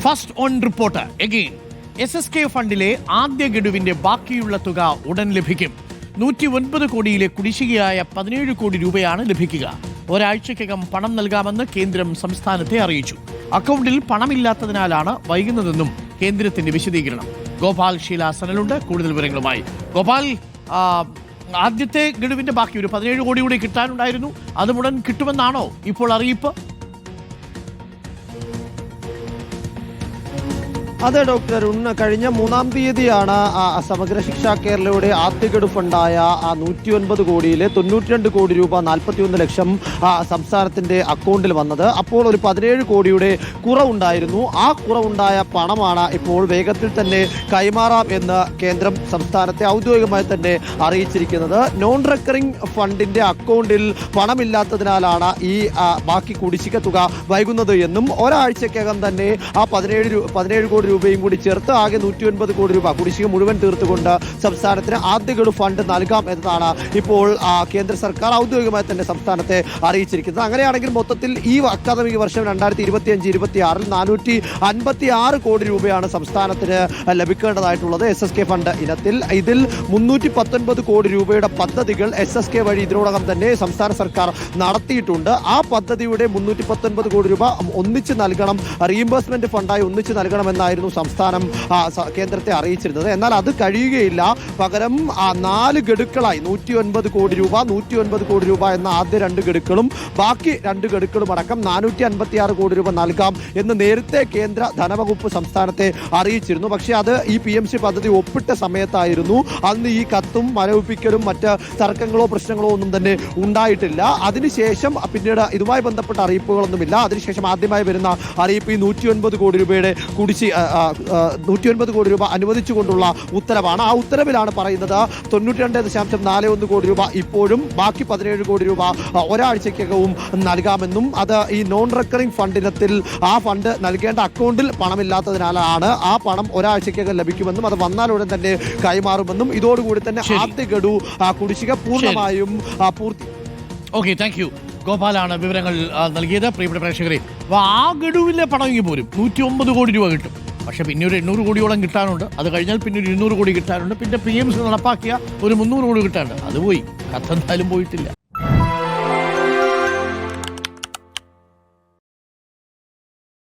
First on report again S S K ഫണ്ടിലെ ആദ്യ ഗഡുവിന്റെ ബാക്കിയുള്ള തുക ഉടൻ ലഭിക്കും. നൂറ്റി ഒൻപത് കോടിയിലെ കുടിശ്ശികയായ പതിനേഴ് കോടി രൂപയാണ് ലഭിക്കുക. ഒരാഴ്ചക്കകം പണം നൽകാമെന്ന് കേന്ദ്രം സംസ്ഥാനത്തെ അറിയിച്ചു. അക്കൗണ്ടിൽ പണമില്ലാത്തതിനാലാണ് വൈകുന്നതെന്നും കേന്ദ്രത്തിന്റെ വിശദീകരണം. ഗോപാൽ ഷീല സനലുണ്ട്. കൂടുതൽ വിവരങ്ങളുമായി. ഗോപാൽ ആദ്യത്തെ ഗഡുവിന്റെ ബാക്കി ഒരു പതിനേഴ് കോടി കൂടി കിട്ടാനുണ്ടായിരുന്നു. അത് ഉടൻ കിട്ടുമെന്നാണോ ഇപ്പോൾ അറിയിപ്പ്? അതെ ഡോക്ടർ. ഉണ്ണ കഴിഞ്ഞ മൂന്നാം തീയതിയാണ് സമഗ്ര ശിക്ഷാ കേരളയുടെ ഫണ്ടായ ആ നൂറ്റി ഒൻപത് കോടിയിലെ തൊണ്ണൂറ്റിരണ്ട് കോടി രൂപ നാൽപ്പത്തിയൊന്ന് ലക്ഷം സംസ്ഥാനത്തിന്റെ അക്കൗണ്ടിൽ വന്നത്. അപ്പോൾ ഒരു പതിനേഴ് കോടിയുടെ കുറവുണ്ടായിരുന്നു. ആ കുറവുണ്ടായ പണമാണ് ഇപ്പോൾ വേഗത്തിൽ തന്നെ കൈമാറാം എന്ന് കേന്ദ്രം സംസ്ഥാനത്തെ ഔദ്യോഗികമായി തന്നെ അറിയിച്ചിരിക്കുന്നത്. നോൺ റെക്കറിംഗ് ഫണ്ടിന്റെ അക്കൗണ്ടിൽ പണമില്ലാത്തതിനാലാണ് ഈ ബാക്കി കുടിശ്ശിക തുക വൈകുന്നത് എന്നും ഒരാഴ്ചക്കകം തന്നെ ആ പതിനേഴ് പതിനേഴ് കോടി രൂപയും കൂടി ചേർത്ത് ആകെ നൂറ്റി ഒൻപത് കോടി രൂപ കുടിശ്ശിക മുഴുവൻ തീർത്തുകൊണ്ട് സംസ്ഥാനത്തിന് ആദ്യ ഗഡു ഫണ്ട് നൽകാം എന്നതാണ് ഇപ്പോൾ കേന്ദ്ര സർക്കാർ ഔദ്യോഗികമായി തന്നെ സംസ്ഥാനത്തെ അറിയിച്ചിരിക്കുന്നത്. അങ്ങനെയാണെങ്കിൽ മൊത്തത്തിൽ ഈ അക്കാദമിക വർഷം രണ്ടായിരത്തി ഇരുപത്തി അഞ്ച് ഇരുപത്തി ആറിൽ നാനൂറ്റി അൻപത്തി ആറ് കോടി രൂപയാണ് സംസ്ഥാനത്തിന് ലഭിക്കേണ്ടതായിട്ടുള്ളത് എസ് എസ് കെ ഫണ്ട് ഇനത്തിൽ. ഇതിൽ മുന്നൂറ്റി പത്തൊൻപത് കോടി രൂപയുടെ പദ്ധതികൾ എസ് എസ് കെ വഴി ഇതിനോടകം തന്നെ സംസ്ഥാന സർക്കാർ നടത്തിയിട്ടുണ്ട്. ആ പദ്ധതിയുടെ മുന്നൂറ്റി പത്തൊൻപത് കോടി രൂപ ഒന്നിച്ച് നൽകണം റീഇംബേഴ്സ്മെന്റ് ഫണ്ടായി ഒന്നിച്ച് നൽകണമെന്നായിരുന്നു സംസ്ഥാനം കേന്ദ്രത്തെ അറിയിച്ചിരുന്നത്. എന്നാൽ അത് കഴിയുകയില്ല. പകരം നാല് ഗഡുക്കളായി. നൂറ്റി ഒൻപത് കോടി രൂപ നൂറ്റി ഒൻപത് കോടി രൂപ എന്ന ആദ്യ രണ്ട് ഗഡുക്കളും ബാക്കി രണ്ട് ഗഡുക്കളും അടക്കം നാനൂറ്റി അൻപത്തി ആറ് കോടി രൂപ നൽകാം എന്ന് നേരത്തെ കേന്ദ്ര ധനവകുപ്പ് സംസ്ഥാനത്തെ അറിയിച്ചിരുന്നു. പക്ഷേ അത് ഈ പി എം സി പദ്ധതി ഒപ്പിട്ട സമയത്തായിരുന്നു. അന്ന് ഈ കത്തും മരവിപ്പിക്കലും മറ്റ് തർക്കങ്ങളോ പ്രശ്നങ്ങളോ ഒന്നും തന്നെ ഉണ്ടായിട്ടില്ല. അതിനുശേഷം പിന്നീട് ഇതുമായി ബന്ധപ്പെട്ട അറിയിപ്പുകളൊന്നുമില്ല. അതിനുശേഷം ആദ്യമായി വരുന്ന അറിയിപ്പ് ഈ നൂറ്റി ഒൻപത് കോടി രൂപയുടെ കുടിശ്ശി നൂറ്റി ഒൻപത് കോടി രൂപ അനുവദിച്ചുകൊണ്ടുള്ള ഉത്തരവാണ്. ആ ഉത്തരവിലാണ് പറയുന്നത് തൊണ്ണൂറ്റി രണ്ട് ദശാംശം നാല് ഒന്ന് കോടി രൂപ ഇപ്പോഴും ബാക്കി പതിനേഴ് കോടി രൂപ ഒരാഴ്ചയ്ക്കകവും നൽകാമെന്നും അത് ഈ നോൺ റെക്കറിംഗ് ഫണ്ടിനത്തിൽ ആ ഫണ്ട് നൽകേണ്ട അക്കൗണ്ടിൽ പണമില്ലാത്തതിനാലാണ് ആ പണം ഒരാഴ്ചയ്ക്കകം ലഭിക്കുമെന്നും അത് വന്നാലുടൻ തന്നെ കൈമാറുമെന്നും ഇതോടുകൂടി തന്നെ ആദ്യ ഗഡു കുടിശ്ശിക പൂർണമായും പൂർത്തി ഓക്കെ താങ്ക് യു ഗോപാലാണ് വിവരങ്ങൾ നൽകിയത്. പ്രിയപ്പെട്ട പ്രേക്ഷകരെ അപ്പോൾ ആ ഗഡുവിലെ പണം ഇങ്ങ് പോരും നൂറ്റി ഒമ്പത് കോടി രൂപ കിട്ടും. പക്ഷെ പിന്നെ ഒരു എണ്ണൂറ് കോടിയോളം കിട്ടാനുണ്ട്. അത് കഴിഞ്ഞാൽ പിന്നെ ഒരു ഇരുന്നൂറ് കോടി കിട്ടാനുണ്ട്. പിന്നെ പി എം സി നടപ്പാക്കിയ ഒരു മുന്നൂറ് കോടി കിട്ടാനുണ്ട്. അത് പോയി. കത്തെന്തായാലും പോയിട്ടില്ല.